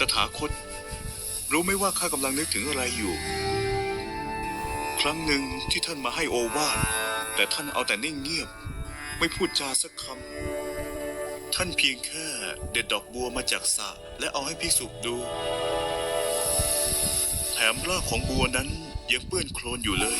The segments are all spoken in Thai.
ตถาคต รู้ไหมว่าข้ากำลังนึกถึงอะไรอยู่ ครั้งหนึ่งที่ท่านมาให้โอวาทแต่ท่านเอาแต่นิ่งเงียบ ไม่พูดจาสักคำ ท่านเพียงแค่เด็ดดอกบัวมาจากสระและเอาให้ภิกษุดู แถมรากของบัวนั้นยังเปื้อนโคลนอยู่เลย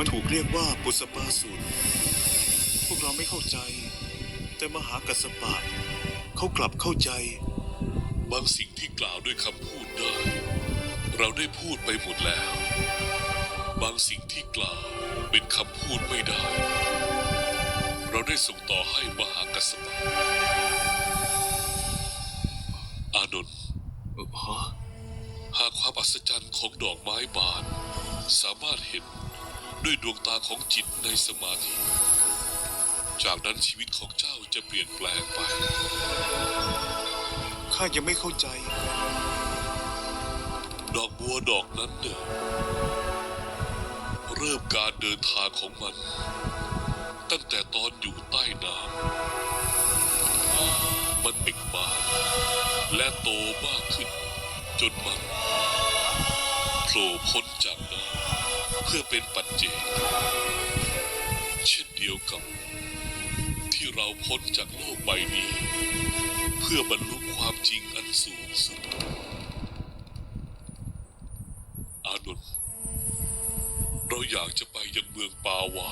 มันถูกเรียกว่าปุสปาสูตร พวกเราไม่เข้าใจ แต่มหากัสสปะเขากลับเข้าใจ บางสิ่งที่กล่าวด้วยคำพูดได้ เราได้พูดไปหมดแล้ว บางสิ่งที่กล่าวเป็นคำพูดไม่ได้ เราได้ส่งต่อให้มหากัสสปะอานนท์เอ่อฮะหากความอัศจรรย์ของดอกไม้บาน สามารถเห็น ด้วยดวงตาของจิตในสมาธิ จากนั้นชีวิตของเจ้าจะเปลี่ยนแปลงไป ข้ายังไม่เข้าใจ ดอกบัวดอกนั้นเน่ะเริ่มการเดินทางของมัน ตั้งแต่ตอนอยู่ใต้น้ำมันเบ่งบานและโตมากขึ้น จนมันโผล่พ้นจาก เพื่อเป็นปัจเจกเช่นเดียวกับ ที่เราพ้นจากโลกใบนี้ เพื่อบรรลุความจริงอันสูงสุด อานนท์เราอยากจะไปยังเมืองปาวา